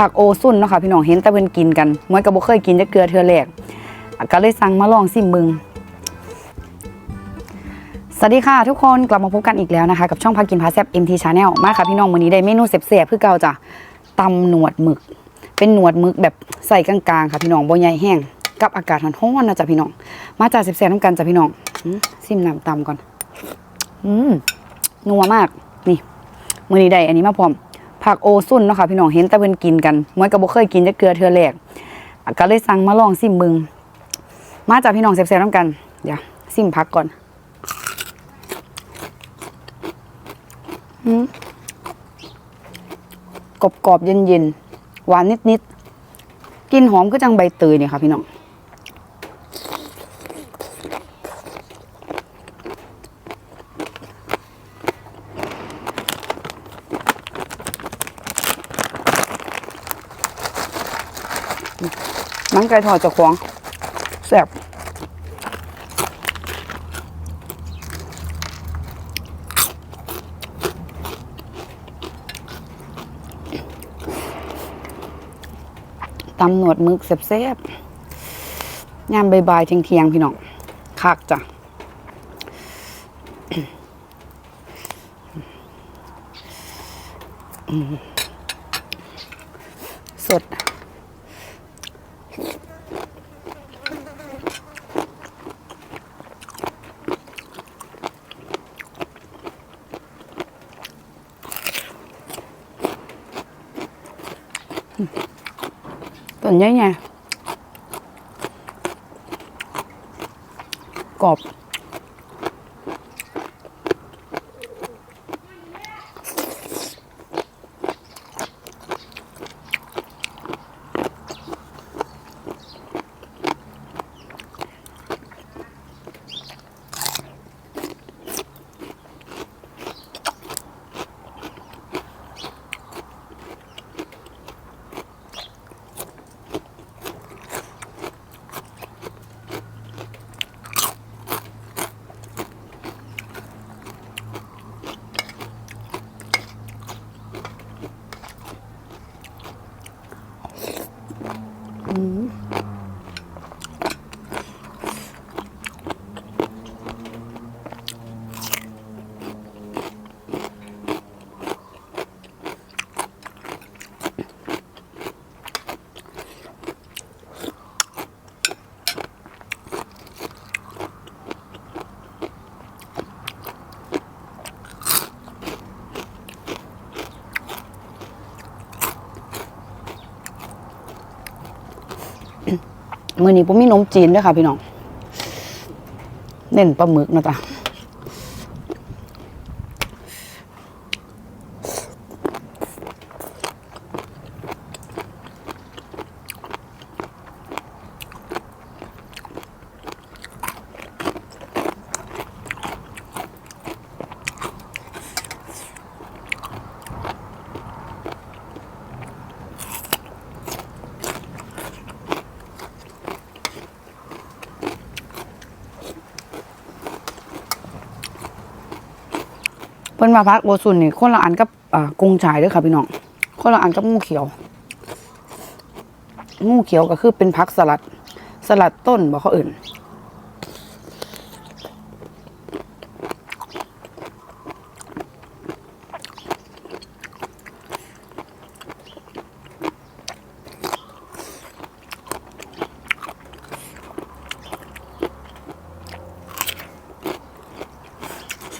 ผักโอซุนเนาะค่ะพี่น้องเห็นแต่เพิ่นกินกันมวยก็บ่เคยกินจักเกลือเทือแรกก็เลยสั่งมาลองซิมมึงสวัสดีค่ะทุกคนกลับมาพบกันอีกแล้วนะคะ กับช่องพากินพาแซบ MT Channel มาค่ะพี่น้องวันนี้ได้เมนูเสียบๆคือเก่าจ้ะตำหนวดหมึก เป็นหนวดหมึกแบบใส่กลางๆค่ะพี่น้องบ่ใหญ่แห้งกับอากาศร้อนๆนะจ๊ะพี่น้อง มาจาเสียบๆน้ำกันจ้ะพี่น้องซิมน้ำตำก่อนอืมนัวมากนี่มือนี้ได้อันนี้มาพร้อม ผักโอซุนเนาะค่ะพี่น้องเห็นแต่เพิ่นกินกันเมวยก็บ่เคยกินจักเกลือเทื่อแรกก็เลยสั่งมาลองซิมมึงมาจากพี่น้องเสียบๆน้ำกัน เดี๋ยวซิมผักก่อนกรอบกรอบๆเย็นๆหวานนิดๆกลินหอมก็จังใบเตยเนี่ยค่ะพี่น้อง ไก่ทอดเจะควงแซ่บตำหนวดมึกแซ่บๆยามบายๆเทียงๆ พี่น้องคักจ้ะสด ต้นใหญ่ไงกรอบ มือนี้ผมมีนมจีนด้วยค่ะพี่น้อง เน้นปลาหมึกนะจ๊ะ เพิ่นมาพักโอซุนนี่คนละอันกับอ่ากุ้งฉายด้วยค่ะพี่น้องคนละอันกับงูเขียว งูเขียวก็คือเป็นพักสลัด สลัดต้นบอกเขาอื่น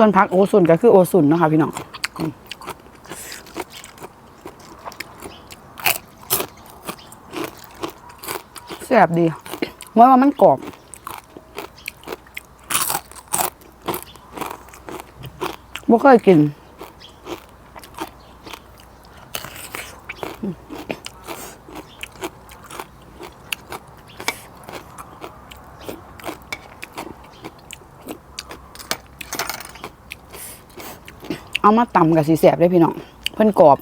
ส่วนพักโอซุนก็คือโอซุนเนาะคะพี่น้องแซ่บดีเมื่อว่ามันกรอบบ่เคยกิน เอามาตำกับสีแสบได้พี่น้องเพิ่นกรอบ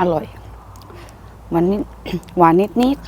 อร่อยหวานนิดหวานนิดนิด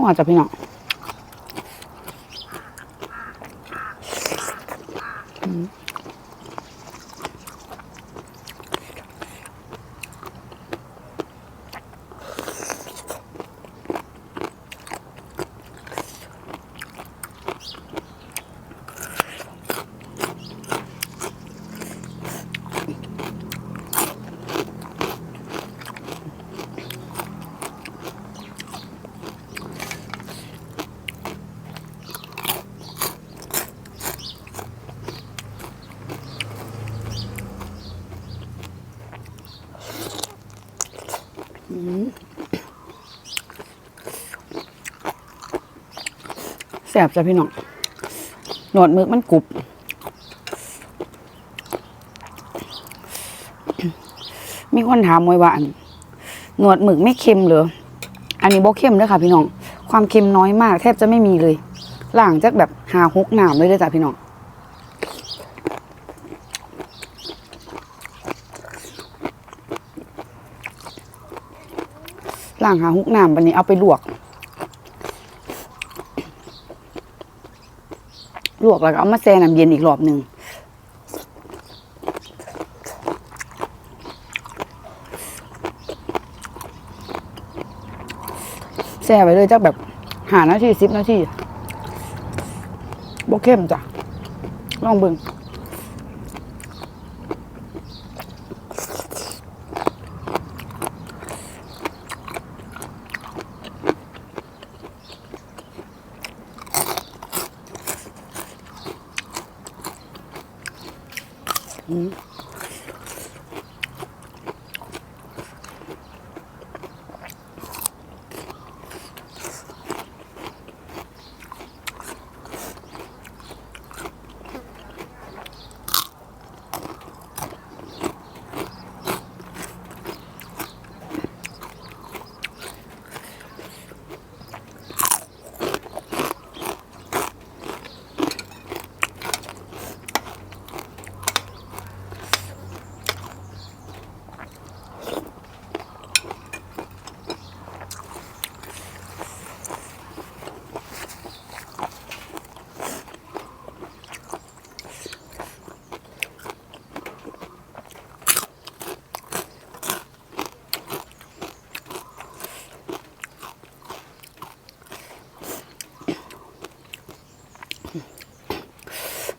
นัวจ้ะพี่น้องอืม แสบจ้ะพี่น้อง หนวดมึกมันกรุบ มีคนถามมวยว่านหนวดหมึกไม่เค็มเหรอ อันนี้บ่เค็มเด้อค่ะพี่น้อง ความเค็มน้อยมาก แทบจะไม่มีเลยล่างจากแบบหาฮุกหนามเลยเด้อจ้ะพี่น้อง ล่างหาฮุกหนามวันนี้เอาไปลวก ลวกแล้วก็เอามาแช่น้ำเย็นอีกรอบหนึ่งแช่ไว้เลยจักแบบหานาทีสิบนาทีบ่เข้มจ้ะลองเบิ่ง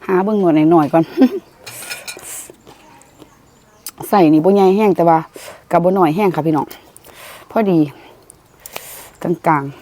หา เบิ่งหนวดหน่อยๆก่อนใส่นี่บ่ใหญ่แห้งแต่ว่ากับบ่หน่อยแห้งค่ะพี่น้องพอดี กลางๆ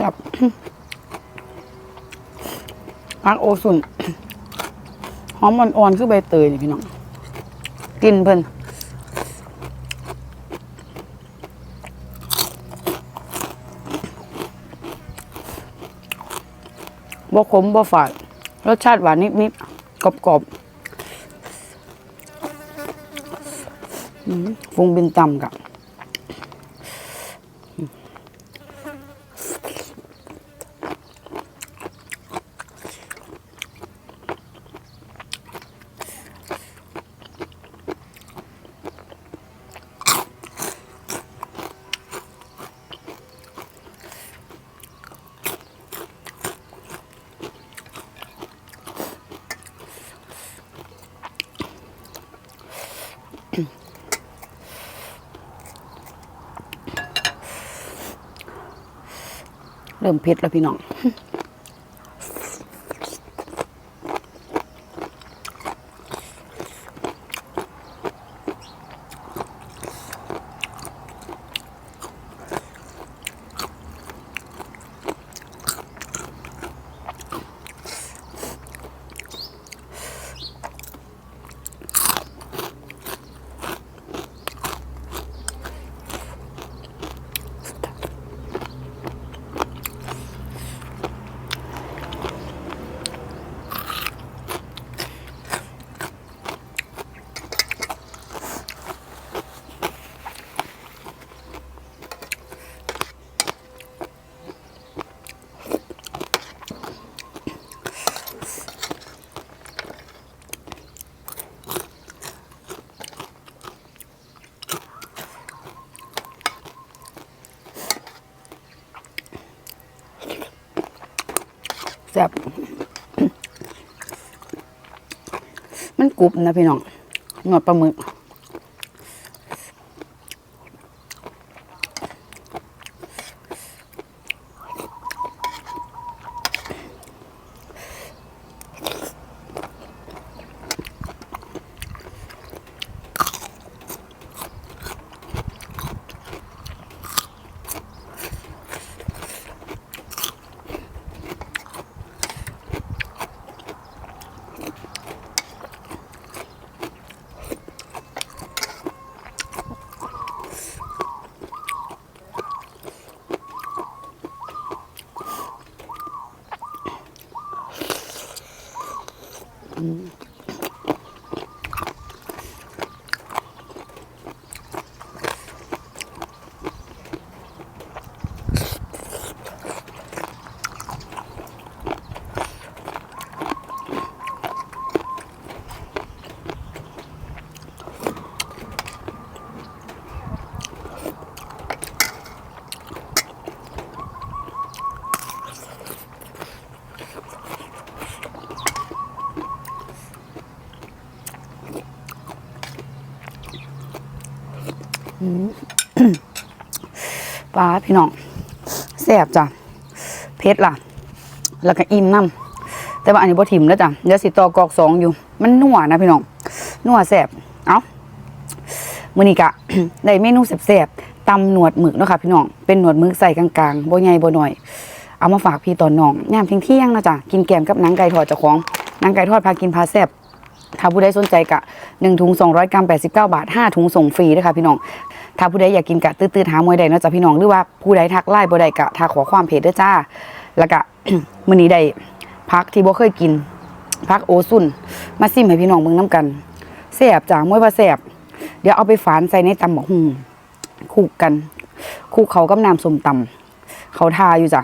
จับ พักโอสุนหอมอ่อนๆคือใบเตยนี่พี่น้องกินเพิ่นบ่ขมบ่ฝาด รสชาติหวานนิดๆกรอบๆฟุงบินตำกับ เริ่มเผ็ดแล้วพี่น้อง แซ่บ มันก รุบนะพี่น้องหนวดปลาหมึก ปลาพี่น้องแซ่บจ้ะเผ็ดล่ะ แล้วก็อิ่มน้ำแต่ว่าอันนี้บ่ถิ่มแล้วจ้ะเดี๋ยวสิต่อกอกสองอยู่ มันนัวนะพี่น้องนัวแซ่บเอ้ามื้อนี้กะได้เมนูแซ่บๆตำหนวดหมึกเนาะค่ะพี่น้องเป็นหนวดหมึกใส่กลางๆบ่ใหญ่บ่น้อยเอามาฝากพี่ตอนน้องยามเที่ยงๆนะจ้ะกินแกมกับหนังไก่ทอดเจ้าของหนังไก่ทอดพากินพาแซ่บถ้าผู้ใดสนใจกะ1ถุง200 กรัม 89 บาท 5 ถุงส่งฟรีด้วยค่ะพี่น้อง ถ้าผู้ใดอยากกินกะตื้อๆหามวยใดเนาะจ้ะพี่น้องหรือว่าผู้ใดทักไล่บ่ได้กะทักขอความเพจด้วยจ้า แล้วก็มื้อนี้ได้พักที่บ่เคยกินพักโอซุนมาซิมให้พี่น้องเบิ่งน้ำกันแซ่บจ้ามวยว่าแซ่บเดี๋ยวเอาไปฝานใส่ในตำบักหุงคู่กันคู่เขากับน้ำส้มตำเขาทาอยู่จ้ะ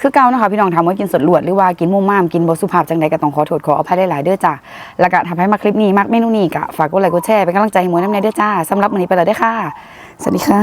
คือเก่านะคะพี่น้องถามว่ากินสดลวดหรือว่ากินมุ่มม่ามกินบสุภาพจังใดก็ต้องขอโทษขออภัยได้หลายๆเด้อจ้าแล้วก็ทำให้มาคลิปนี้มักเมนูนี้ก็ฝากกดไลค์กดแชร์เป็นกำลังใจให้หมวยน้ำในเด้อจ้าสำหรับวันนี้ไปแล้วเด้อค่ะ สวัสดีค่ะ